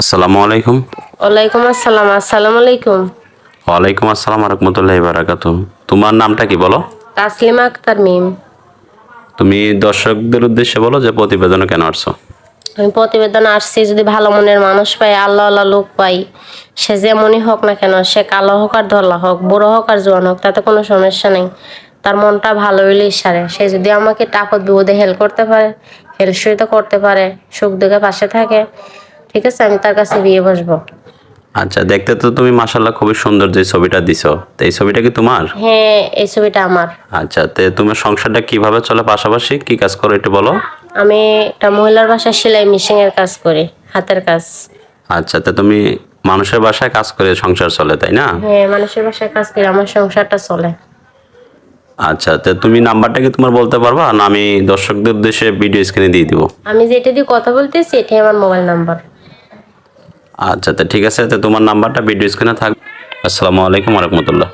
আসসালামু আলাইকুম। ওয়ালাইকুম আসসালাম আসসালামু আলাইকুম। ওয়ালাইকুম আসসালাম রহমতুল্লাহ বারাকাত তোমার নামটা কি বলো? তাসলিমা আক্তার মিম। তুমি দর্শকদের উদ্দেশ্যে বলো যে প্রতিবেদনে কেন আসছো? আমি প্রতিবেদন আসছি যদি ভালো মনের মানুষ পাই আল্লাহ আল্লাহ লোক পাই সে যেমনই হোক না কেন সে কালো হোক আর ধলা হোক বুড়ো হোক আর জোয়ান হোক তাতে কোনো সমস্যা নেই। তার মনটা ভালো হইলেই সারে সে যদি আমাকে টাপদ বিপদে হেল্প করতে পারে হেল্প সহিত করতে পারে সুখ দুঃখে পাশে থাকে ঠিক আছে আমি তার কাছে বিয়ে বসবো। আচ্ছা দেখতে তো তুমি মাসাল্লাহ খুবই সুন্দর যে ছবিটা দিছো। তো এই ছবিটা কি তোমার? হ্যাঁ এই ছবিটা আমার। আচ্ছা তে তোমার সংসারটা কীভাবে চলে পাশাপাশি? কি কাজ করো একটু বলো। আমি একটা মহিলার বাসায় সেলাই মেশিন এর কাজ করি হাতের কাজ। আচ্ছা তে তুমি মানুষের বাসায় কাজ করে সংসার চলে তাই না? হ্যাঁ মানুষের বাসায় কাজ করে আমার সংসারটা চলে। আচ্ছা তে তুমি নাম্বারটা কি তোমার বলতে পারবা? না আমি দর্শকদের উদ্দেশ্যে ভিডিও স্ক্রিনে দিয়ে দিব। আমি যেটা দিয়ে কথা বলতেছি এটাই আমার মোবাইল নাম্বার আচ্ছা তো ঠিক আছে তো তোমার নাম্বারটা ভিডিও স্ক্রিনে থাকবে আসসালামু আলাইকুম রহমতুল্লাহ।